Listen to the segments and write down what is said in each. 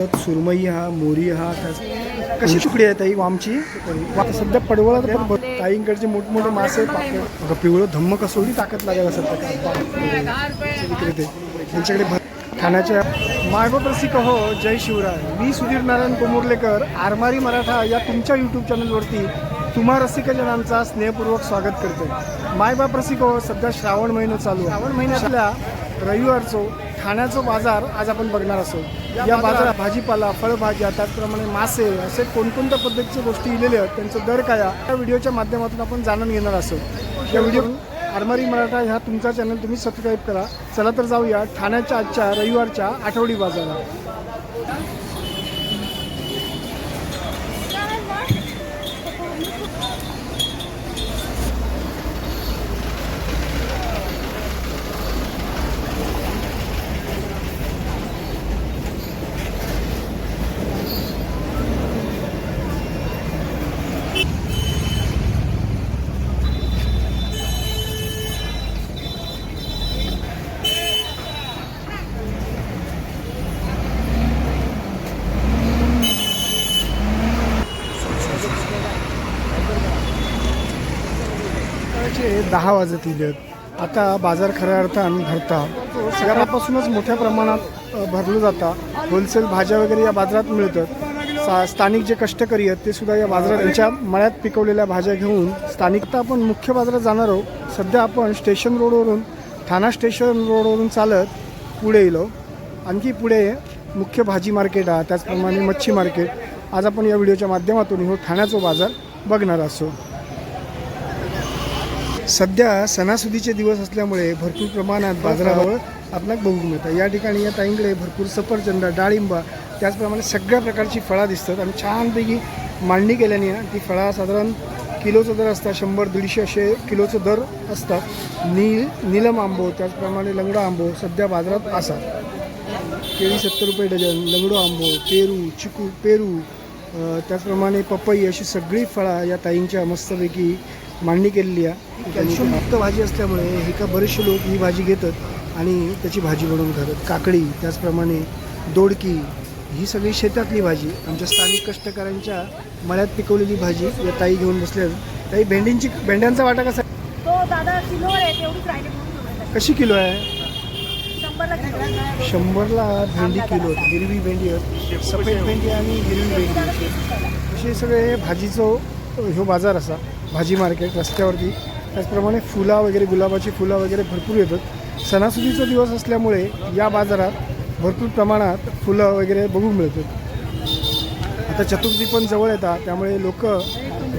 सुरमई हा मोरी हा कशी तुकडी आहे ताई वामची? आता सध्या पडवळात पण ताईंकडचे मोठमोठे मासे पापड पिवळं धम्म कसोडी ताकद लागेल असं विक्रेते त्यांच्याकडे खाण्याच्या मागो प्रसिक हो जय शिवराय. मी सुधीर नारायण कोमुर्लेकर आरमारी मराठा या तुमच्या यूट्यूब चॅनलवरती तुम्हा रसिकजनांचा स्नेहपूर्वक स्वागत करतो मायबाप रसिक हो सध्या श्रावण महिना चालू श्रावण महिन्यातल्या रविवारचो ठाण्याचा बाजार आज आपण बघणार असो या बाजारात भाजीपाला फळभाज्या त्याचप्रमाणे मासे असे कोणकोणत्या पद्धतीच्या गोष्टी इलेल्या आहेत त्यांचं दर काय या व्हिडिओच्या माध्यमातून आपण जाणून घेणार असो या व्हिडिओ आरमारी मराठा ह्या तुमचा चॅनल तुम्ही सबस्क्राईब करा. चला तर जाऊया ठाण्याच्या आजच्या रविवारच्या आठवडी बाजारात सकाळचे दहा वाजत आहेत. आता बाजार खऱ्या अर्थानं भरता. सकाळपासूनच मोठ्या प्रमाणात भरलं जाता. होलसेल भाज्या वगैरे या बाजारात मिळतात. सा स्थानिक जे कष्टकरी आहेत ते सुद्धा या बाजारात त्यांच्या मळ्यात पिकवलेल्या भाज्या घेऊन स्थानिकता आपण मुख्य बाजारात जाणार आहोत. सध्या आपण स्टेशन रोडवरून ठाणा स्टेशन रोडवरून चालत पुढे येलो आणखी पुढे मुख्य भाजी मार्केट आहे त्याचप्रमाणे मच्छी मार्केट. आज आपण या व्हिडिओच्या माध्यमातून हो ठाण्याचा बाजार बघणार असो. सध्या सणासुदीचे दिवस असल्यामुळे भरपूर प्रमाणात बाजारावर आपल्याला बघू मिळतं. या ठिकाणी या ताईंकडे भरपूर सफरचंद डाळिंबा त्याचप्रमाणे सगळ्या प्रकारची फळं दिसतात आणि छानपैकी मांडणी केल्याने ना ती फळं साधारण किलोचं दर असतात शंभर दीडशे असे किलोचं दर असतात. नील नीलम आंबो त्याचप्रमाणे लंगडा आंबो सध्या बाजारात असा केळी सत्तर रुपये डझन लंगडो आंबो पेरू चिकू पेरू त्याचप्रमाणे पपई अशी सगळी फळं या ताईंच्या मस्तपैकी मांडणी केलेली आहे. कॅल्शियमयुक्त भाजी असल्यामुळे हे का बरेचसे लोक ही भाजी घेतात आणि त्याची भाजी बनवून खातात. काकडी त्याचप्रमाणे दोडकी ही सगळी शेतातली भाजी आमच्या स्थानिक कष्टकऱ्यांच्या मळ्यात पिकवलेली भाजी या ताई घेऊन बसल्या. ताई भेंडींची भेंड्यांचा वाटा कसा? आहे? तो दादा राहिली कशी किलो आहे. शंभरला भेंडी किलो. हिरवी भेंडी आहेत सफेद भेंडी आणि हिरवी भेंडी. असे सगळे भाजीचं ह्यो बाजार असा. भाजी मार्केट रस्त्यावरती. त्याचप्रमाणे फुला वगैरे गुलाबाची फुलं वगैरे भरपूर येतात. सणासुदीचा दिवस असल्यामुळे या बाजारात भरपूर प्रमाणात फुलं वगैरे बघू मिळतात. आता चतुर्थी पण जवळ येतात त्यामुळे लोक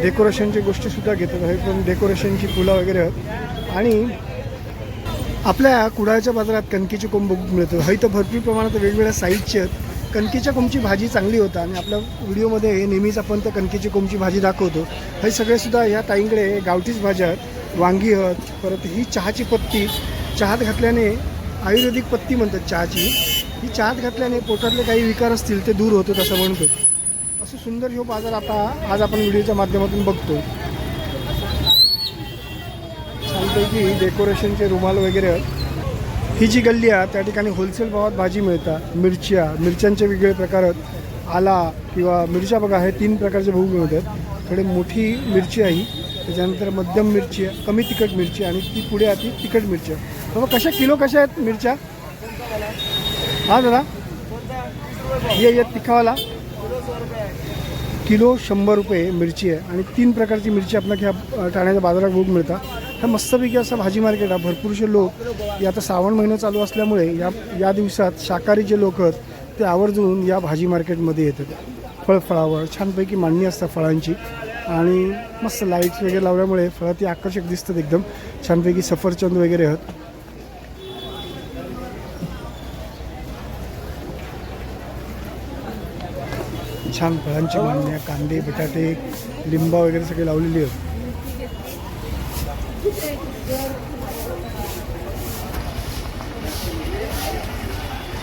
डेकोरेशनची गोष्टीसुद्धा घेतात. हे पण डेकोरेशनची फुलं वगैरे आहेत. आणि आपल्या कुडाळच्या बाजारात कणकीचे कोंब बघू मिळतं हा तर भरपूर प्रमाणात वेगवेगळ्या साईजचे आहेत. कणकीच्या कोंबची भाजी चांगली होता आणि आपल्या व्हिडिओमध्ये हे नेहमीच आपण त्या कणकीची कोंबची भाजी दाखवतो. हे सगळेसुद्धा ह्या ताईंकडे गावठीच भाज्या आहेत. वांगी आहेत परत ही चहाची पत्ती. चहात घातल्याने आयुर्वेदिक पत्ती म्हणतात चहाची. ही चहात घातल्याने पोटातले काही विकार असतील ते दूर होतात असं म्हणतो असं सुंदर हो बाजार आता आज आपण व्हिडिओच्या माध्यमातून बघतो. छानपैकी डेकोरेशनचे रुमाल वगैरे आहेत. ही जी गल्ली आहे त्या ठिकाणी होलसेल भावात भाजी मिळतात. मिरच्या मिरच्यांचे वेगवेगळे प्रकार आहेत. आला किंवा मिरच्या बघा हे तीन प्रकारचे भाऊ मिळतात. थोडी मोठी मिरची आहे त्याच्यानंतर मध्यम मिरची आहे कमी तिखट मिरची आणि ती पुढे आहे ती तिखट मिरची आहे. बाबा कशा किलो कशा आहेत मिरच्या? हा दादा? ये ये तिखावाला. किलो शंभर रुपये मिरची आहे. आणि तीन प्रकारची मिरची आपल्या ह्या ठाण्याच्या बाजारात बघून मिळतात. ह्या मस्तपैकी असा भाजी मार्केट आहे. भरपूरसे लोक या आता श्रावण महिना चालू असल्यामुळे या या दिवसात शाकाहारी जे लोक आहेत ते आवर्जून या भाजी मार्केटमध्ये येतात. फळफळावर छानपैकी मांडणी असतात फळांची. आणि मस्त लाईट्स वगैरे लावल्यामुळे फळं ती आकर्षक दिसतात एकदम. छानपैकी सफरचंद वगैरे आहेत. छान फळांची मांडणी आहे. कांदे बटाटे लिंबा वगैरे सगळे लावलेली आहेत.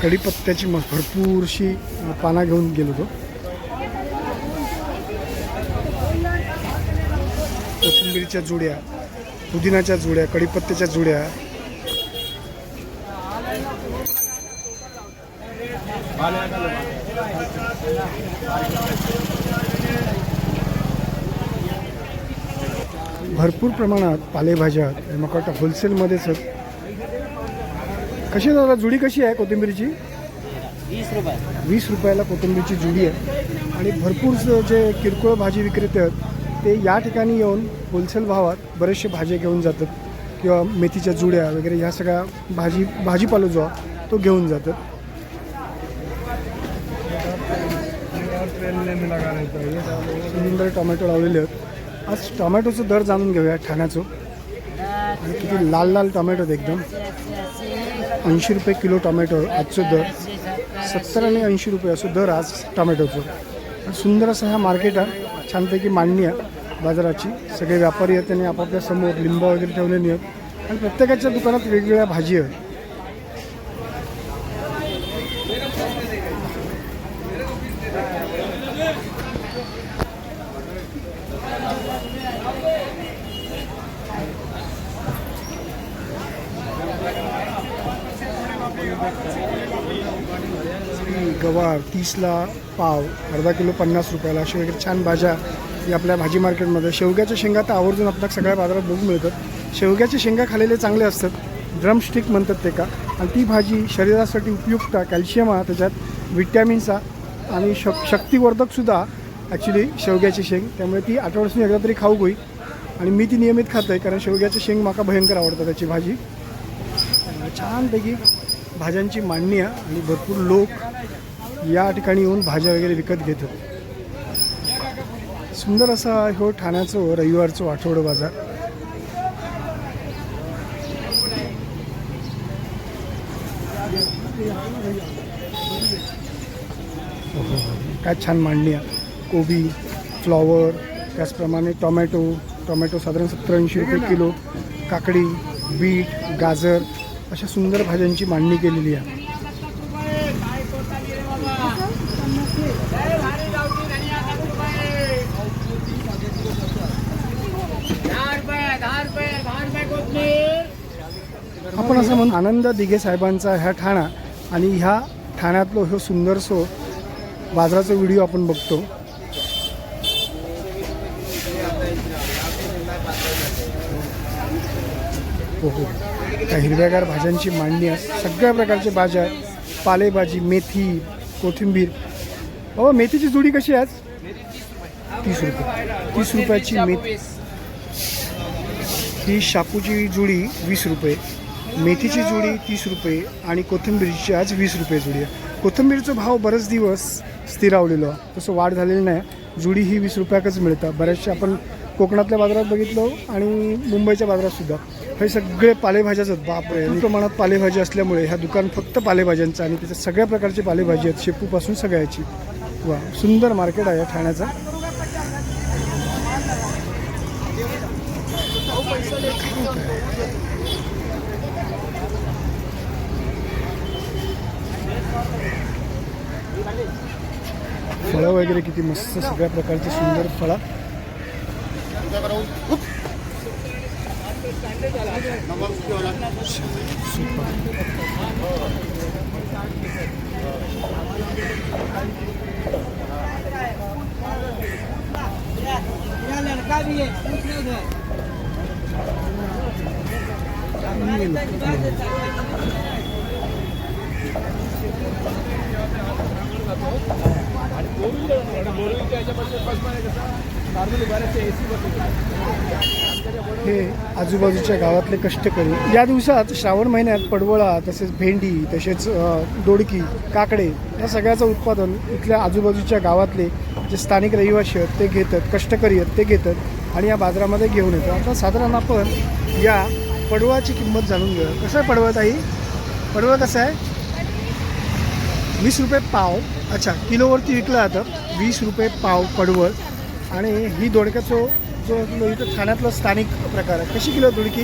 कढीपत्त्याची मग भरपूरशी पाना घेऊन गेलो होतो. कोथिंबीरच्या जुड्या पुदिनाच्या जुड्या कढीपत्त्याच्या जुड्या. भरपूर प्रमाणात पालेभाज्या आहेत. मग वाटतं होलसेलमध्येच आहेत. कशी आहे दादा? जुडी कशी आहे कोथिंबीरची? वीस रुपये. वीस रुपयाला कोथिंबीरची जुडी आहे. आणि भरपूर ज- जे किरकोळ भाजी विक्रेते आहेत ते या ठिकाणी येऊन होलसेल भावात बरेचसे भाज्या घेऊन जातात. किंवा मेथीच्या जुड्या वगैरे ह्या सगळ्या भाजी भाजीपाला जो तो घेऊन जातात. सुंदर टोमॅटो लावलेले आहेत. आज टोमॅटोचं दर जाणून घेऊया ठाण्याचं. आणि किती लाल लाल टोमॅटो आहेत एकदम. ऐंशी रुपये किलो टोमॅटो आजचं दर. सत्तर आणि ऐंशी रुपये असं दर आज टोमॅटोचं. सुंदर असं हा मार्केट आहे. छानपैकी मांडणी आहे बाजाराची. सगळे व्यापारी आहेत त्यांनी आपापल्या समोर लिंब वगैरे ठेवलेली आहेत. आणि प्रत्येकाच्या दुकानात वेगवेगळ्या भाजी आहेत. गवार तीसला पाव अर्धा किलो पन्नास रुपयाला अशी वगैरे छान भाज्या या आपल्या भाजी मार्केटमध्ये. शेवग्याच्या शेंगा तर आवर्जून आपल्या सगळ्या बाजारात बघू मिळतात. शेवग्याच्या शेंगा खाल्लेले चांगले असतात. ड्रमस्टिक म्हणतात ते का? आणि ती भाजी शरीरासाठी उपयुक्त कॅल्शियम आहे त्याच्यात विटॅमिन्स आणि शक शक्तिवर्धकसुद्धा ॲक्च्युली शेवग्याची शेंग. त्यामुळे ती आठवड्यासून एकदा तरी खाऊ होईल आणि मी ती नियमित खात आहे कारण शेवग्याची शेंग माका भयंकर आवडतं त्याची भाजी. छानपैकी भाज्यांची मांडणी आहे आणि भरपूर लोक या ठिकाणी येऊन भाज्या वगैरे विकत घेतात सुंदर असा हो ठाण्याचं रविवारचं आठवडं बाजार. काय छान मांडणी आहे कोबी फ्लॉवर त्याचप्रमाणे टोमॅटो टोमॅटो साधारण सत्तर ऐंशी रुपये किलो काकडी बीट गाजर अशा सुंदर भाज्यांची मांडणी केलेली आहे आपण असं म्हणून आनंद दिघे साहेबांचा ह्या ठाणा आणि ह्या ठाण्यातलो ह्यो सुंदरसो बाजाराचा व्हिडिओ आपण बघतो. हो हो. त्या हिरव्यागार भाज्यांची मांडणी आहे. सगळ्या प्रकारच्या भाज्या पालेभाजी मेथी कोथिंबीर. हो मेथीची जुडी कशी आहे आज? तीस रुपये. तीस रुपयाची मेथी. ही शापूची जुडी वीस रुपये. मेथीची जुडी तीस रुपये आणि कोथिंबीरची आज वीस रुपये जुडी आहे. कोथिंबीरचा भाव बरेच दिवस स्थिरावलेलो तसं वाढ झालेली नाही. जुडी ही वीस रुपयाकच मिळतं बऱ्याचशा आपण कोकणातल्या बाजारात बघितलो आणि मुंबईच्या बाजारात सुद्धा. हे सगळे पालेभाज्याच आहेत. बापरे आणि प्रमाणात पालेभाजी असल्यामुळे ह्या दुकान फक्त पालेभाज्यांचं आणि त्याच्यात सगळ्या प्रकारची पालेभाजी आहेत. शेपूपासून सगळ्याची. वा सुंदर मार्केट आहे या ठाण्याचा. फळं वगैरे किती मस्त सगळ्या प्रकारची सुंदर फळं. हे आजूबाजूच्या गावातले कष्टकरी. या दिवसात श्रावण महिन्यात पडवळा तसेच भेंडी तसेच दोडकी काकडे या सगळ्याचं उत्पादन इथल्या आजूबाजूच्या गावातले जे स्थानिक रहिवासी आहेत ते घेतात कष्टकरी आहेत ते घेतात आणि या बाजारामध्ये घेऊन येतात. आता साधारण आपण या पडवळाची किंमत जाणून घेऊया. कसं आहे पडवळ ताई? पडवळ कसं आहे? वीस रुपये पाव अच्छा किलोवरती विकलं जातं वीस रुपये पाव पडवळ आणि ही दोडक्याचं जो इथं ठाण्यातला स्थानिक प्रकार आहे. कशी किलो आहे दोडकी?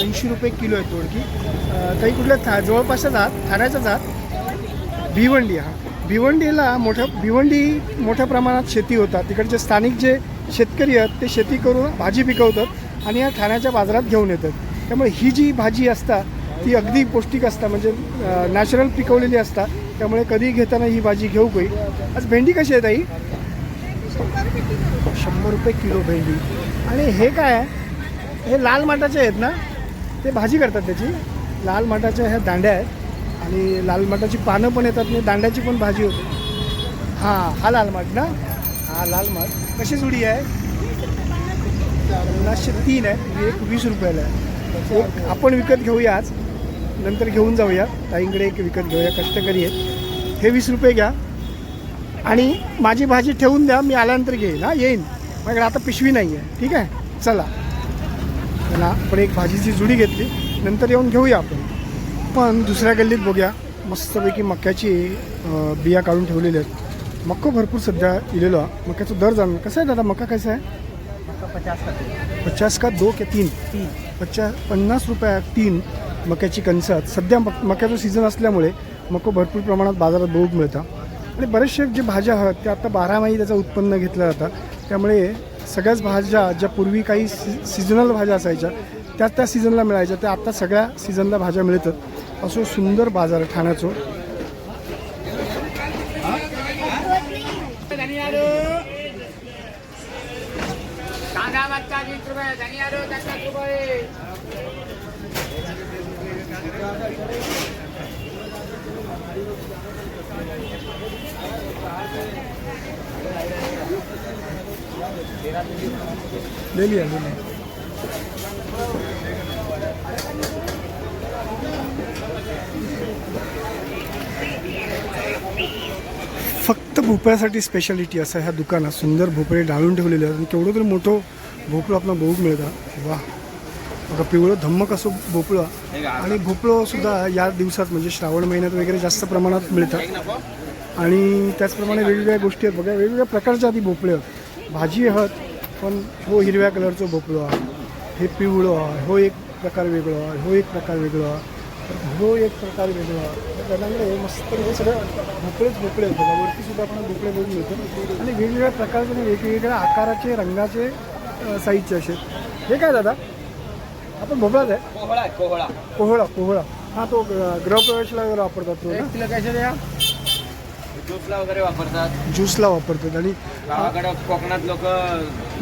ऐंशी रुपये किलो आहे दोडकी. काही कुठल्या था जवळपासच्या जात ठाण्याच्या जात? भिवंडी हा. भिवंडीला मोठ्या भिवंडी मोठ्या प्रमाणात शेती होतात. तिकडचे स्थानिक जे शेतकरी आहेत ते शेती करून भाजी पिकवतात आणि या ठाण्याच्या बाजारात घेऊन येतात. त्यामुळे ही जी भाजी असतात ती अगदी पौष्टिक असतात म्हणजे नॅचरल पिकवलेली असतात त्यामुळे कधी घेताना ही भाजी घेऊ काही आज भेंडी कशी आहे ताई? शंभर रुपये किलो भेंडी. आणि हे काय आहे? हे लाल माटाचे आहेत ना? ते भाजी करतात त्याची. लाल माटाच्या ह्या दांड्या आहेत. आणि लाल माटाची पानं पण येतात आणि दांड्याची पण भाजी होते. हां हा लाल माठ ना? हा लाल माठ. कशी जुडी आहे? पन्नासशे तीन आहे. एक वीस रुपयाला आहे. एक आपण विकत घेऊया आज. नंतर घेऊन जाऊया. ताईंकडे एक विकत घेऊया. कष्टकरी आहेत. हे वीस रुपये घ्या. आणि माझी भाजी ठेवून द्या. मी आल्यानंतर घेईन. हा येईन. माझ्याकडे आता पिशवी नाही आहे ठीक आहे? चला. चला आपण एक भाजीची जुडी घेतली. नंतर येऊन घेऊया आपण. पण दुसऱ्या गल्लीत बघूया. मस्तपैकी मक्याची बिया काढून ठेवलेल्या आहेत. मक्को भरपूर सध्या इलेलो आहे. मक्याचा दर जाणून कसं आहे दादा? मका कसा आहे? पचास का पचास का दो के तीन? तीन. पचास पन्नास रुपया तीन. मक्याची कणसं सध्या मक मक्याचं सीझन असल्यामुळे मको भरपूर प्रमाणात बाजारात बहुत मिळतं. आणि बरेचसे जे भाज्या आहेत त्या आता बारामाही त्याचं उत्पन्न घेतलं जातं. त्यामुळे सगळ्याच भाज्या ज्या पूर्वी काही सी सीझनल भाज्या असायच्या त्या त्या सीझनला मिळायच्या. त्या आता सगळ्या सीझनला भाज्या मिळतात. असो सुंदर बाजार ठाण्याचो. ठाण्याचं वीस रुपये धनिया रो पचास रुपये ले लिया ले लिया। फक्त भोपळ्यासाठी स्पेशालिटी असं ह्या दुकानात सुंदर भोपळे डाळून ठेवलेले आहेत आणि केवढं तरी मोठं भोपळं आपला बघूक मिळतं वा बघा पिवळं धम्मक असं भोपळं आणि भोपळं सुद्धा या दिवसात म्हणजे श्रावण महिन्यात वगैरे जास्त प्रमाणात मिळतात. आणि त्याचप्रमाणे वेगवेगळ्या गोष्टी आहेत. बघा वेगवेगळ्या प्रकारच्या आधी भोपळे भाजी आहात पण हो हिरव्या कलरचं भोपळं आहे. हे पिवळं आहे. हो एक प्रकार वेगळं आहे. हो एक प्रकार वेगळं आहे. हो एक प्रकार वेगळं आहे. त्याच्यामुळे मस्त हे सगळं भोपळेच भोपळे आहेत. बघा वरती सुद्धा आपण भोपळे बघून मिळतो आणि वेगवेगळ्या प्रकारचे आणि वेगवेगळ्या आकाराचे रंगाचे साईजचे असे आहेत. हे काय दादा? आपण भोपळाच आहे. कोहळा कोहळा. कोहळा कोहळा. हा तो अ, गृहप्रवेशला वगैरे वापरतात तो ना? एक किलो कशा द्या ज्यूसला वगैरे वापरतात. ज्यूसला वापरतात आणि गावाकडे कोकणात लोक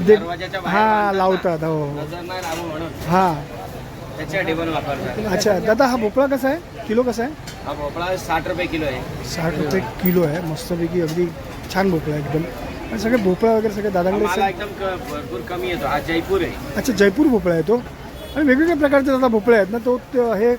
जे दरवाजाच्या बाहेर हा बांधतात ना. लावतात हो. नजर नाही लागू म्हणून. हा. त्याच्यासाठी पण वापरतात. अच्छा दादा हा भोपळा कसा आहे? किलो कसा आहे? हा भोपळा साठ रुपये किलो आहे. साठ रुपये किलो आहे. मस्तपैकी अगदी छान भोपळा आहे एकदम. आणि सगळे भोपळा वगैरे सगळे दादाकडे मला सग- एकदम क- भरपूर कमी येतो. हा जयपूर आहे. अच्छा जयपूर भोपळा आहे तो? आणि वेगवेगळ्या प्रकारचे दादा भोपळे आहेत ना तो हे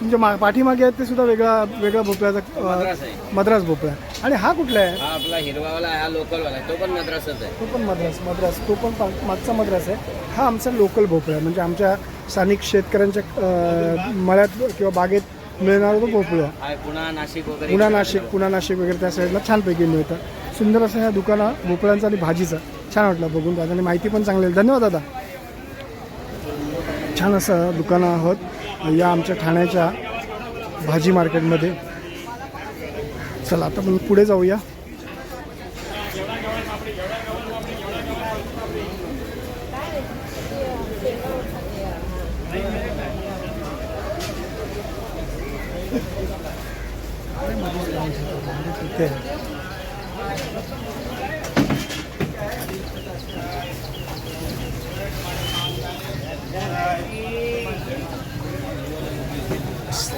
तुमच्या मा पाठीमागे आहेत ते सुद्धा वेगळा वेगळा भोपळ्याचा मद्रास अ, आहे. मद्रास भोपळा आहे. आणि हा कुठला आहे? हा आपला हिरवावाला आहे हा लोकलवाला आहे. तो पण मद्रासच आहे. तो पण मद्रास मद्रास. तो पण पा- मागचा मद्रास आहे. हा आमचा लोकल भोपळा आहे. म्हणजे आमच्या स्थानिक शेतकऱ्यांच्या अ, मळ्यात किंवा बागेत मिळणारा तो भोपळा हा पुणा नाशिक वगैरे. पुणा नाशिक पुणा नाशिक वगैरे त्या साईडला छानपैकी मिळतं. सुंदर असं ह्या दुकानं भोपळ्यांचं आणि भाजीचं. छान वाटलं बघून दादाने माहिती पण चांगली आहे. धन्यवाद दादा. छान असं दुकानं आहोत. या आमच्या ठाण्याच्या भाजी मार्केटमध्ये. चला आता आपण पुढे जाऊया.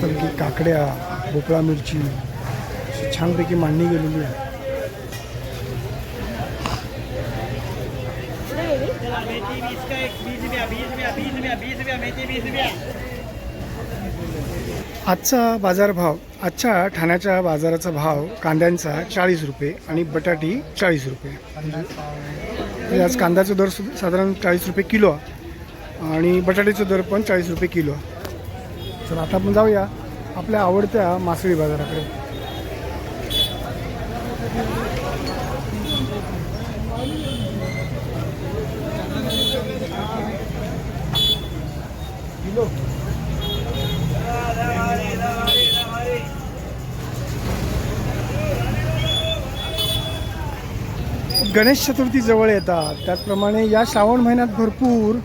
तिथे काकड्या भोपळा मिरची अशी छानपैकी मांडणी गेलेली आहे आजचा बाजारभाव आजच्या ठाण्याच्या बाजाराचा भाव कांद्यांचा चाळीस रुपये आणि बटाटी चाळीस रुपये आज कांद्याचा दर साधारण चाळीस रुपये किलो आहे. आणि बटाट्याचे दर पण चाळीस रुपये किलो. तर आता आपण जाऊया आपल्या आवडत्या मासळी बाजाराकडे. गणेश चतुर्थी जवळ येतात. त्याचप्रमाणे या श्रावण महिन्यात भरपूर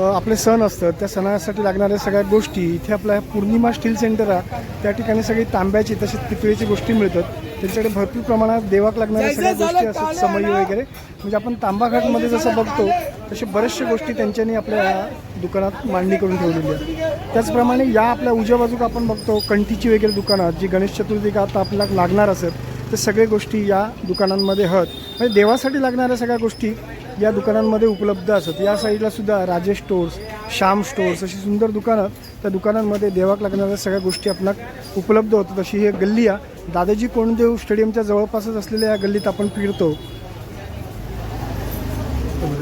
आपले सण असतात त्या सणासाठी लागणाऱ्या सगळ्या गोष्टी इथे आपला पौर्णिमा स्टील सेंटर आहे त्या ठिकाणी सगळी तांब्याची तसेच पितळेची गोष्टी मिळतात. त्यांच्याकडे भरपूर प्रमाणात देवाक लागणाऱ्या सगळ्या गोष्टी असतात समई वगैरे. म्हणजे आपण तांबाघाटमध्ये जसं बघतो तसे बऱ्याचशा गोष्टी त्यांच्यानी आपल्या दुकानात मांडणी करून ठेवलेली आहे त्याचप्रमाणे या आपल्या उजव्या बाजूक आपण बघतो कंठीची वगैरे दुकानात जी गणेश चतुर्थी का आता आपल्याला लागणार असेल ते सगळे गोष्टी या दुकानांमध्ये आहेत म्हणजे देवासाठी लागणाऱ्या सगळ्या गोष्टी या दुकानांमध्ये उपलब्ध असतात या साईडला सुद्धा राजेश स्टोर्स श्याम स्टोर्स अशी सुंदर दुकानं त्या दुकानांमध्ये देवाक लागणाऱ्या सगळ्या गोष्टी आपल्याला उपलब्ध होतात. अशी ही गल्ली आहे दादाजी कोंडदेव स्टेडियमच्या जवळपासच असलेल्या या गल्लीत आपण फिरतो.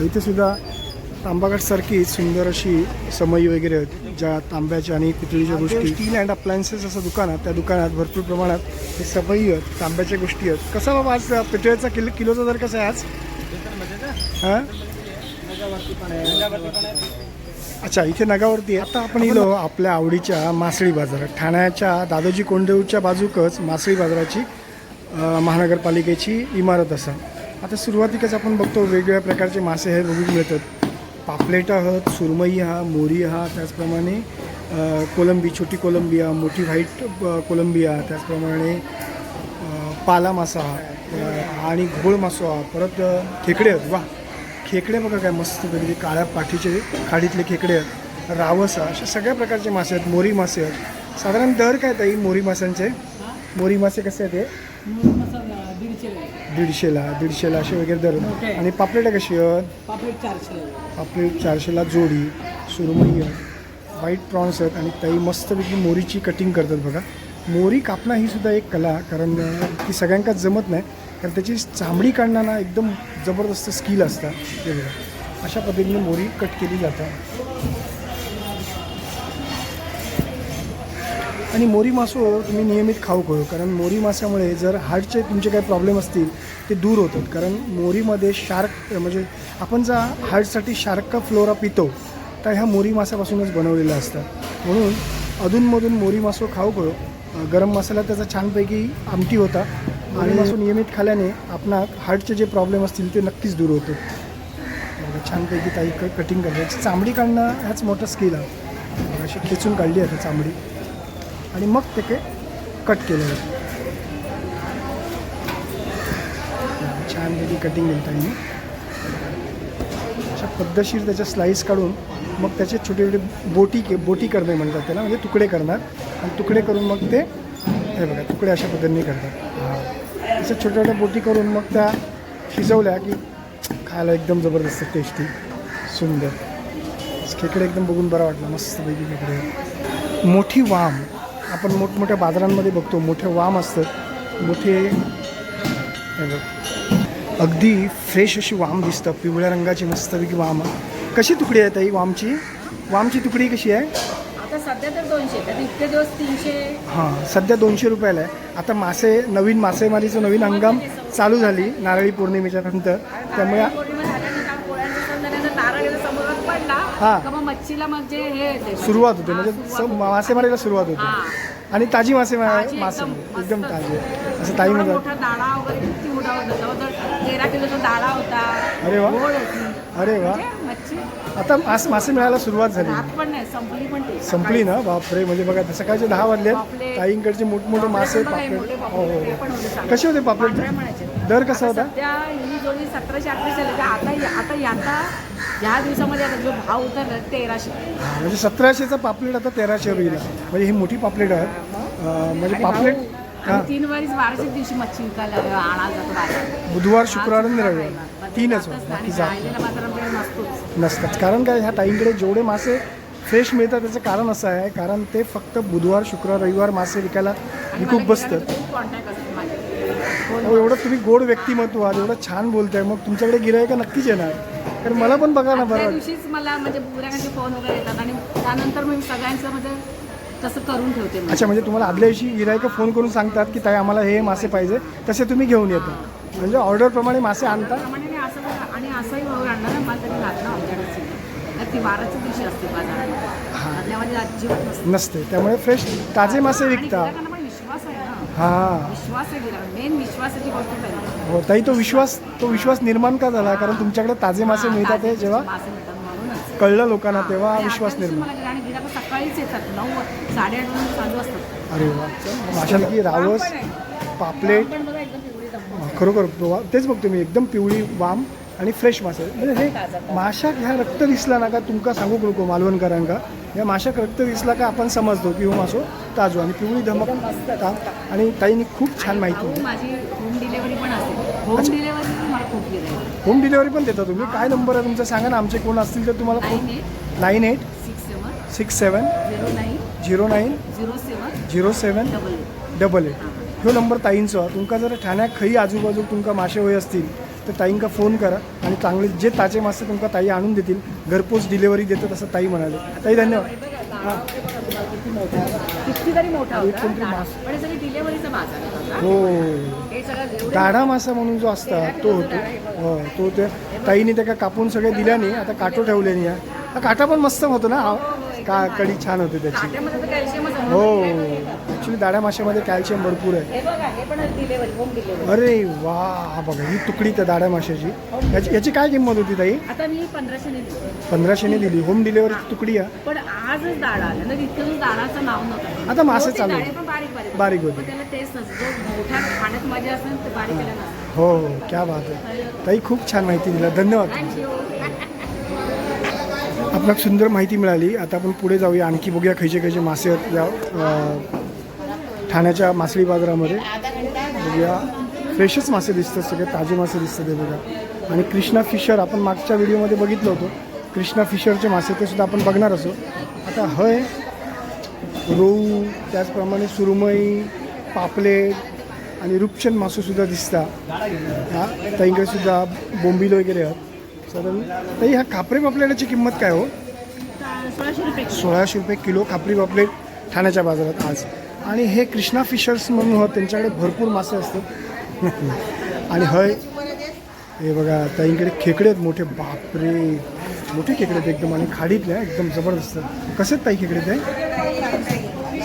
इथे सुद्धा तांबाघाटसारखी सुंदर अशी समई वगैरे आहेत ज्या तांब्याच्या आणि पितळीच्या गोष्टी. स्टील अँड अप्लायन्सेस असं दुकान आहे. त्या दुकानात भरपूर प्रमाणात हे समई आहेत तांब्याच्या गोष्टी आहेत. कसा बाबा आज पितळेचा किलो किलोचा दर कसा आहे आज? हां? अच्छा इथे नगावरती आहे. आता आपण इलो आपल्या आवडीच्या मासळी बाजारात. ठाण्याच्या दादोजी कोंडदेवच्या बाजूकच मासळी बाजाराची महानगरपालिकेची इमारत असा. आता सुरुवातीकच आपण बघतो वेगवेगळ्या प्रकारचे मासे हे बघून मिळतात. पापलेट आहात सुरमई हा मोरी हा त्याचप्रमाणे कोलंबी छोटी कोलंबिया मोठी व्हाईट कोलंबिया त्याचप्रमाणे पाला मासा आणि घोळ मासो हा परत खेकडे आहेत. वा खेकडे बघा काय मस्त वगैरे काळ्या पाठीचे खाडीतले खेकडे आहेत. रावस अशा सगळ्या प्रकारचे मासे आहेत. मोरी मासे आहेत. साधारण दर काय ताई मोरी माशांचे? मोरी मासे कसे आहेत ते दीडशेला दीडशेला असे वगैरे दर. आणि पापलेटा कशी आहेत? पापलेट चारशे पापलेट चारशेला जोडी सुरमई आहे. व्हाईट प्रॉन्स आहेत आणि ताई मस्तपैकी मोरीची कटिंग करतात बघा. मोरी कापणं ही सुद्धा एक कला कारण ती सगळ्यांकाच जमत नाही. कारण त्याची चामडी काढणं ना एकदम जबरदस्त स्किल असतात वेगळं अशा पद्धतीने मोरी कट केली जातात. आणि मोरी मासो तुम्ही नियमित खाऊ करू. कारण मोरी माशामुळे जर हार्टचे तुमचे काही प्रॉब्लेम असतील ते दूर होतात. कारण मोरीमध्ये शार्क म्हणजे आपण जर हार्टसाठी शार्क का फ्लोरा पितो तर ह्या मोरी माशापासूनच बनवलेल्या असतात. म्हणून अधूनमधून मोरी मासो खाऊ करू. गरम मसाला त्याचा छानपैकी आमटी होता. आणि मासो नियमित खाल्याने आपणा हार्टचे जे प्रॉब्लेम असतील ते नक्कीच दूर होतो. छानपैकी ताई क कटिंग करते. चांबडी काढणं ह्याच मोठा स्किल आहे. अशी खेचून काढली आहे चांबडी आणि मग ते काय कट केलं जातं छानपैकी कटिंग केली त्यांनी अशा पद्धतशीर त्याच्या स्लाईस काढून मग त्याचे छोटे छोटे बोटी के बोटी करणे म्हणतात त्याला म्हणजे तुकडे करणार. आणि तुकडे करून मग ते हे बघा तुकडे अशा पद्धतीने करतात. हां छोट्या छोट्या बोटी करून मग त्या शिजवल्या की खायला एकदम जबरदस्त टेस्टी सुंदर. खेकडे एकदम बघून बरं वाटलं मस्तपैकी खेकडे. मोठी वाम. आपण मोठमोठ्या बाजारांमध्ये बघतो मोठे वाम असतात मोठे हे बघ. अगदी फ्रेश अशी वाम दिसतं पिवळ्या रंगाची मस्तपैकी वाम. कशी तुकडी आहे ताई वामची? वामची तुकडी कशी आहे? आता सध्या तर दोनशे तर इतके दिवस तीनशे हां सध्या दोनशे रुपयाला आहे. आता मासे नवीन मासेमारीचं नवीन हंगाम चालू झाली नारळी पौर्णिमेच्या नंतर. त्यामुळे पौर्णिमा झाल्यानंतर पोळ्यांचा सण झाल्यानंतर नारळ याला समोरात पडला. हा. का मग मच्छीला मग जे हे येते सुरुवात होते हा, म्हणजे मासेमारीला सुरुवात होते. हा. आणि ताजी मासे ताजी मासे एकदम. ताजी. असं ताई एवढा म्हणतात. मोठा दाणा वगैरे किती मोठा होता. जवळजवळ तेरा किलोचा दाणा होता. अरे वा. होती. अरे वा. म्हणजे आता मास मासे मिळायला सुरुवात झाली. पण नाही संपली पण ती. संपली ना? बापरे म्हणजे बघा सकाळचे दहा वाजले. ताईंकडचे मोठमोठे मासे बघा, हे मोठे पापलेट हो पापलेट, हो. हे पण होते चांगले. कसे होते पांढऱ्या पापलेट म्हणायचे. दर कसा होता? सध्या ही जोडी सतराशे अठराशे आली आता आता याचा ह्या दिवसामध्ये आता जो भाव उतरला तेराशे. हा, म्हणजे सतराशेचा पापलेट आता तेराशे होईल म्हणजे ही मोठी पापलेट आहे. अं, म्हणजे पापलेट हां. आणि तीन वारीच दिवशी मच्छी विकायला जातो बाजारात. बुधवार शुक्रवार आणि रविवार. तीनच नाही. बाजारामध्ये नसतोच नसतात. कारण काय ह्या ताईंकडे जेवढे मासे फ्रेश मिळतात त्याचं कारण असं आहे. कारण ते फक्त बुधवार शुक्रवार रविवार मासे विकायला बसतात. खूप माझे अहो, एवढं तुम्ही गोड व्यक्तिमत्व आहात एवढं छान बोलताय. मग तुमच्याकडे गिरायका नक्कीच येणार? कारण मला पण बघा ना बरं. दिवशीच मला म्हणजे फोन वगैरे येतात आणि त्यानंतर मी सगळ्यांचं म्हणजे तसं करून ठेवते. अच्छा म्हणजे तुम्हाला आदल्या दिवशी गिरायका फोन करून सांगतात की ताई आम्हाला हे मासे पाहिजे तसे तुम्ही घेऊन येता. म्हणजे ऑर्डरप्रमाणे मासे आणता. आणि असंही आणणार ना मला तरी राहत ना आमच्याकडे ती बाराच्या दिवशी असते बाजारात नसते. त्यामुळे फ्रेश ताजे मासे आणि विकता. गिऱ्हाईकांना पण विश्वास आहे ना. हां. विश्वास आहे गिरायक मेन विश्वासाची गोष्ट पाहिजे. हो ताई तो विश्वास तो विश्वास निर्माण का झाला? कारण तुमच्याकडे ताजे मासे मिळतात हे जेव्हा कळलं लोकांना तेव्हा विश्वास निर्माण. सकाळीच येतात. नऊ साडेआठ वाजता चालू असतात. अरे वा माशांपैकी रावस पापलेट. खरोखर तेच बघतो मी एकदम पिवळी वाम. आणि फ्रेश मासे. म्हणजे हे माशाक ह्या रक्त दिसला ना का तुमका सांगू नको मालवणकरांका. या माशाक रक्त दिसला का आपण समजतो की हो मासो ताजो आणि पिवळी धमक आणि ताईंनी खूप छान माहिती माझी होम डिलेवरी पण होम डिलेवरी पण देता तुम्ही? काय नंबर आहे तुमचा? सांगा ना आमचे कोण असतील तर तुम्हाला phone nine eight six seven zero nine zero seven double eight ह्यो नंबर ताईंचो. तुमका जर ठाण्यात खंय आजूबाजू तुमका मासे होय असतील तर ताईंका फोन करा आणि चांगले जे ताजे मासे तुमका ताई आणून देतील घरपोच डिलिव्हरी देतात असं ताई म्हणाले. ताई धन्यवाद. हां. मास- हे. हो. हे गाढा मासा म्हणून जो असता तो होतो. हो तो ते ताईने त्याला कापून सगळे दिल्याने आता काटो ठेवल्याने या हा काटा पण मस्त होतो ना? हा. का कडी छान होते त्याची. हो. ॲक्च्युली दाड्या माशामध्ये कॅल्शियम भरपूर आहे. अरे वा हा बघा ही तुकडी त्या दाड्या माशाची. याची याची काय किंमत होती ताई? आता मी पंधराशे दिली. पंधराशेने दिली. होम डिलिव्हरी तुकडी आहे. पण आजच दाडा आला. ना इतकं दाडाचं नाव नव्हतं. आता मासे चालू आहे. बारीक बारीक बारीक होते. पण त्याला टेस्ट नसतो जो मोठ्या खाण्यात मजा असते ना, ते बारीक केला नसतं. हो हो क्या बात आहे. ताई खूप छान माहिती दिला. धन्यवाद. आपल्याला सुंदर माहिती मिळाली. आता आपण पुढे जाऊया. आणखी बघूया खयचे खयचे मासे आहेत या अं, ठाण्याच्या मासळी बाजारामध्ये बघूया. फ्रेशच मासे दिसतात सगळे ताजे मासे दिसतात हे बघा. आणि कृष्णा फिशर आपण मागच्या व्हिडिओमध्ये बघितलं होतं. कृष्णा फिशरचे मासे ते सुद्धा आपण बघणार असो. आता हय रोहू त्याचप्रमाणे सुरमई पापलेट आणि रूपचंद मासोसुद्धा दिसतात. हा ताईंकडे सुद्धा बोंबील वगैरे आहेत. साधारण ताई ह्या खापरे पापलेटाची किंमत काय हो? सोळाशे रुपये सोळाशे रुपये किलो खापरी पापलेट ठाण्याच्या बाजारात आज. आणि हे कृष्णा फिशर्स म्हणून हो, त्यांच्याकडे भरपूर मासे असतात. आणि हय हे बघा ताईंकडे खेकडे आहेत मोठे बापरे. मोठे खेकडे आहेत एकदम आणि खाडीतले एकदम जबरदस्त. कसे आहेत ताई खेकडे ते?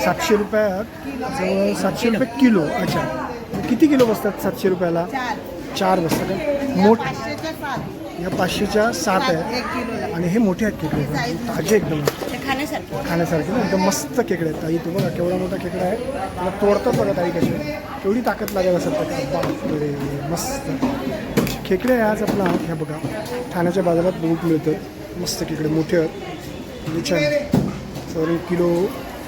सातशे रुपयात जवळ सातशे रुपये किलो अच्छा. किती किलो बसतात सातशे रुपयाला? चार बसतात? मोठ या पाचशेच्या सात आहेत. आणि हे मोठे आहेत खेकडे ताजे एकदम. खाण्यासारखं. ना एकदम मस्त खेकडे आहेत. ताई तू बघा केवढा मोठा खेकडा आहे? त्याला तोडतात बघा ताई कसे केवढी ताकद लागत असत त्याला बापरे मस्त. खेकडे आहे आज आपला ह्या बघा ठाण्याच्या बाजारात बहुत मिळतात. मस्त खेकडे मोठे आहेत. छान. सॉरी किलो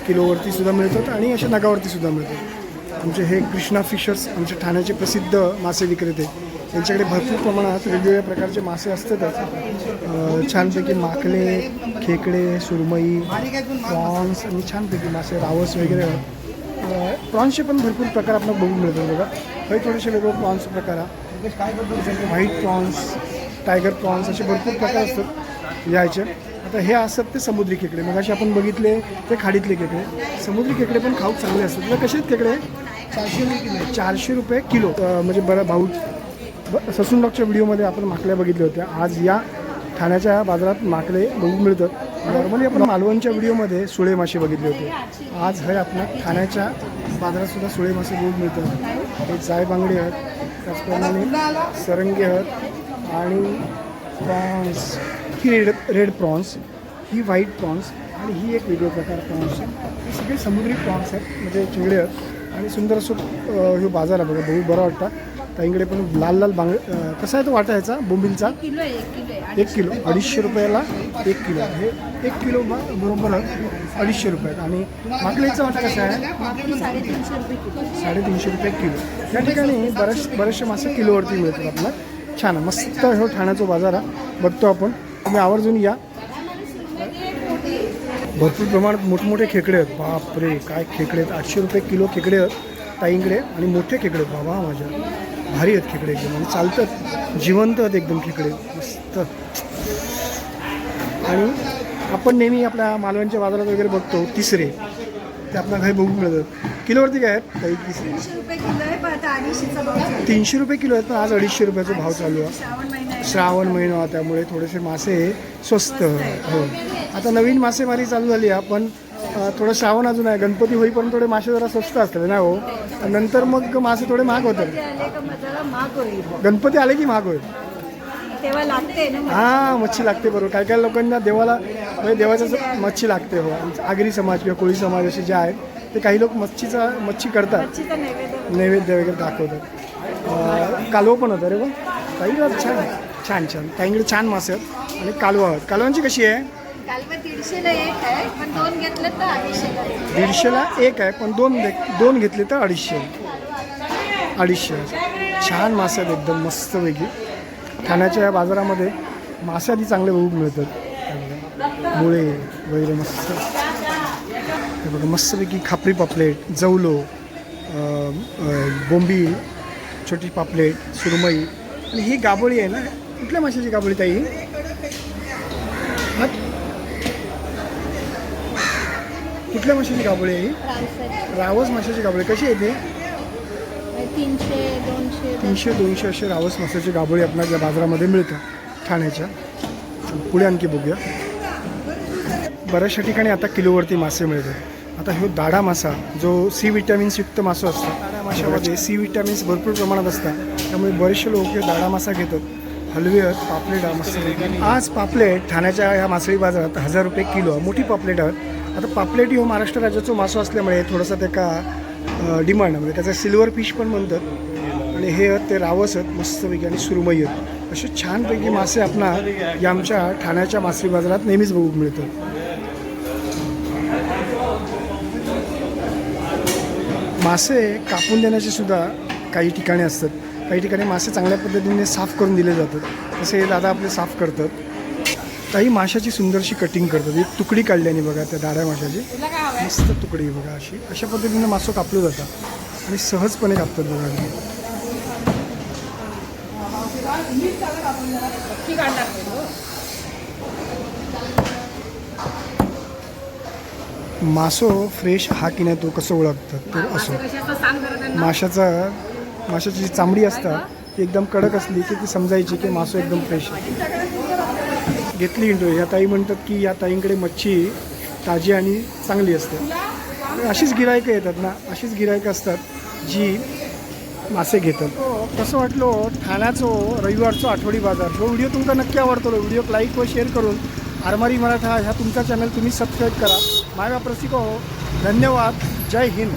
किलोवरती सुद्धा मिळतात आणि अशा नगावरती सुद्धा मिळतात. आमचे हे कृष्णा फिशर्स आमचे ठाण्याचे प्रसिद्ध मासे विक्रेते. त्यांच्याकडे भरपूर प्रमाणात वेगवेगळ्या प्रकारचे मासे असतातच. छानपैकी माकले खेकडे सुरमई प्रॉन्स आणि छानपैकी मासे रावस वगैरे. प्रॉन्सचे पण भरपूर प्रकार आपण बघून मिळतात बघा. हे थोडेसे वेगळे प्रॉन्स प्रकार आहे व्हाईट प्रॉन्स टायगर प्रॉन्स असे भरपूर प्रकार असतात यायचे. आता हे असतात ते समुद्री खेकडे. मग असे आपण बघितले ते खाडीतले खेकडे. समुद्री खेकडे पण खाऊ चांगले असतात. तुला कसे आहेत खेकडे? चारशे रुपये किलो चारशे रुपये किलो. म्हणजे बरं भाऊ ब- ससून डॉगच्या व्हिडिओमध्ये आपण माकल्या बघितल्या होत्या. आज या ठाण्याच्या बाजारात माकडे बघू मिळतात. नॉर्मली आपण मालवणच्या व्हिडिओमध्ये सुळे मासे बघितले होते. आज हे आपण ठाण्याच्या बाजारात सुद्धा सुळे मासे बघू मिळतात. हे जाय बांगडे आहेत. त्याचप्रमाणे सरंगी आहेत. आणि प्रॉन्स ही रेड रेड प्रॉन्स ही व्हाईट प्रॉन्स आणि ही एक वेगळा प्रकार प्रॉन्स. हे सगळे समुद्री प्रॉन्स आहेत म्हणजे चिंगडे आहेत. आणि सुंदर असं हे बाजार आहे बघा बहुत बरा वाटतं. ताईंकडे पण लाल लाल बांगडे अं, कसा आहे तो वाटा याचा बोंबिलचा? एक किलो अडीचशे रुपयाला एक किलो हे एक किलो बरोबर अडीचशे रुपयात आणि माकलेचा वाटा कसा आहे? साडेतीनशे रुपये किलो. रुपये या ठिकाणी बरेच बरेचसे मासे किलोवरती मिळतात आपल्याला. छान. मस्त हो ठाण्याचा बाजार आहे. बघतो आपण. तुम्ही आवर्जून या. भरपूर प्रमाणात मोठमोठे खेकडे आहेत. बापरे काय खेकडे आहेत. आठशे रुपये किलो खेकडे आहेत ताईंकडे आणि मोठे खेकडे आहेत. बाबा माझ्या. भारी आहेत खेकडे एकदम. आणि चालतात. जिवंत आहेत एकदम खेकडे. मस्त. आणि आपण नेहमी आपल्या मालवणच्या बाजारात वगैरे बघतो तिसरे. ते आपल्या घरी बघू मिळतात. किलोवरती काय आहेत? काही तिसरे. तीनशे रुपये किलो आहेत पण आज अडीचशे रुपयाचा भाव चालू आहे. श्रावण महिना त्यामुळे थोडेसे मासे स्वस्त. हो. आता नवीन मासेमारी चालू झाली आहे पण अ, थोडं श्रावण अजून आहे. गणपती होईपर्यंत थोडे मासे जरा स्वस्त असतात ना हो? नंतर मग मासे थोडे महाग होतात गणपती आले की महाग होईल. हां मच्छी लागते बरोबर. काय काय लोकांना देवाला म्हणजे देवाचं मच्छी लागते हो. आगरी समाज किंवा कोळी समाज असे जे आहेत ते काही लोक मच्छीचा मच्छी करतात. नैवेद्य. वगैरे दाखवतात. कालवं पण होतं रे बा. काही छान आहे. छान छान. काहींकडे छान मासे आहेत. आणि कालवं आहेत. कालवांची कशी आहे? कालवा दीडशेला एक आहे पण दोन घेतलं तर अडीचशेला एक. दीडशेला एक आहे पण दोन दे- दोन घेतले तर अडीचशे. अडीचशे. छान मासे आहेत एकदम मस्तपैकी ठाण्याच्या या बाजारामध्ये मासे आधी चांगले बघूक मिळतात. मुळे वगैरे मस्त. हे बघा मस्तपैकी खापरी पापलेट जवलो अं, अं, बोंबील छोटी पापलेट सुरमई. आणि ही गाबोळी आहे ना कुठल्या माशाची गाबोळी ताई? हा? कुठल्या माशाची गाबोळी आहे ही. रावस माशाची गाबळे कशी येते तीनशे दोनशे तीनशे दोनशे. असे रावस माशाची गाबळी आपल्याला या बाजारामध्ये मिळतात ठाण्याच्या. पुढे आणखी बघूया. बऱ्याचशा ठिकाणी आता किलोवरती मासे मिळतात. आता ह्यो दाडा मासा जो सी विटॅमिन्सयुक्त मासो असतो दाडा माशामध्ये सी विटॅमिन्स भरपूर प्रमाणात असतात. त्यामुळे बरेचसे लोक हे दाडा मासा घेतात. हलवेअर पापलेट हा मस्त आज पापलेट ठाण्याच्या ह्या मासळी बाजारात हजार रुपये किलो आहे. मोठी पापलेट आहेत. आता पापलेट ही महाराष्ट्र राज्याचं मासो असल्यामुळे थोडासा त्याका डिमांड म्हणजे त्याचा सिल्वर फिश पण म्हणतात. आणि हे ते रावस आहेत मस्तपैकी आणि सुरमई आहेत. असे छानपैकी मासे आपणा या आमच्या ठाण्याच्या मासळी बाजारात नेहमीच बघू मिळतात. मासे कापून देण्याचे सुद्धा काही ठिकाणी असतात. काही ठिकाणी मासे चांगल्या पद्धतीने साफ करून दिले जातात. तसे दादा आपले साफ करतात. काही माशाची सुंदरशी कटिंग करतात. एक तुकडी काढल्याने बघा त्या दाड्या माशाची. मस्त तुकडी बघा अशी. अशा पद्धतीने मासं कापलं जातात आणि सहजपणे कापतात बघा अगदी. मासो फ्रेश हा की नाही तो कसं ओळखतात? तो असो. माशाचा माशाची जी चामडी असतात ती एकदम कडक असली की ती समजायची की मासो एकदम फ्रेश आहे. घेतली इंटो ह्या ताई म्हणतात की या ताईंकडे मच्छी ताजी आणि चांगली असते. अशीच गिरायकं येतात ना अशीच गिरायकं असतात जी मासे घेतात. हो, कसं वाटलो ठाण्याचो रविवारचो आठवडी बाजार. हो व्हिडिओ तुमका नक्की आवडतो व्हिडिओ लाईक व शेअर करून आरमारी मराठा ह्या तुमचा चॅनल तुम्ही सबस्क्राईब करा. माझ्या प्रसिको हो, धन्यवाद जय हिंद.